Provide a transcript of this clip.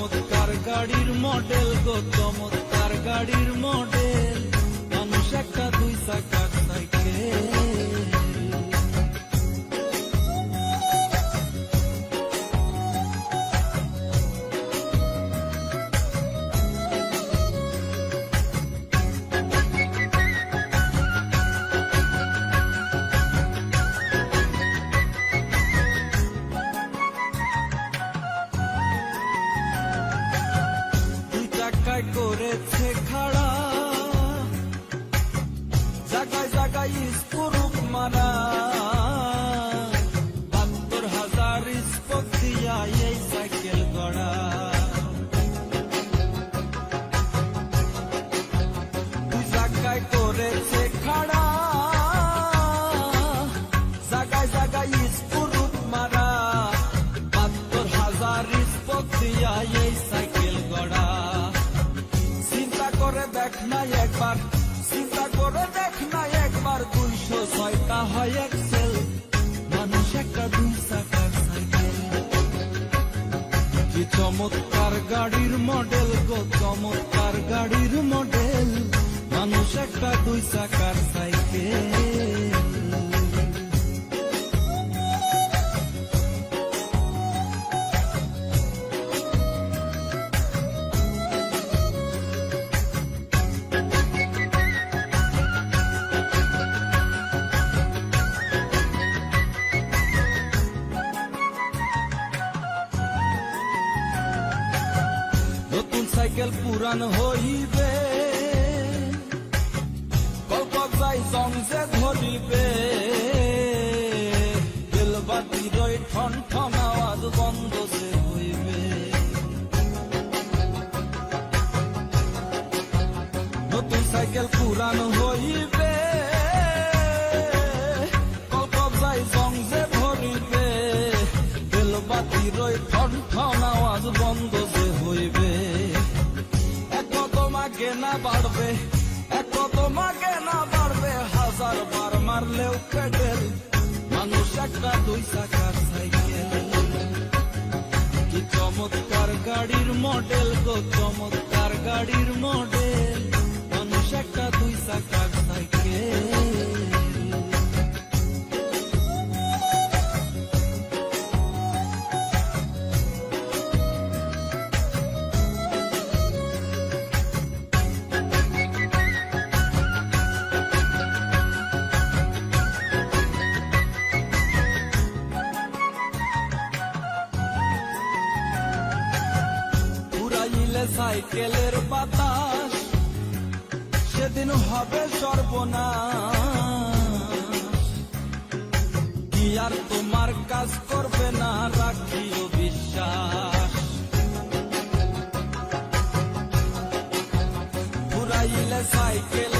চমৎকার গাড়ির মডেল গো চমৎকার গাড়ির মডেল মানুষ একটা দুই চাকা সাইকেল। হয় এক্সেল মানুষ একটা দুই চাকার চমৎকার গাড়ির মডেল গো চমৎকার গাড়ির সাইকেল পুরান হইবে। গল্প যাই জংজে ধরিবে। বেলবাতির রই ঠন ঠন আওয়াজ বন্ধ সে হইবে। নতুন সাইকেল পুরান হইবে। বাড়বে, এত তোমাকে না বাড়বে, হাজার বার মারলেও মানুষ একটা দুই চাকার সাইকেল। কি চমৎকার গাড়ির মডেল গো, চমৎকার গাড়ির মডেল। মানুষ একটা দুই চাকার উড়াইলে সাইকেলের বাতাস, সেদিন হবে সর্বনাশ। কি আর তোমার কাজ করবে না রাখিও বিশ্বাস। ঘুরাইলে সাইকেলের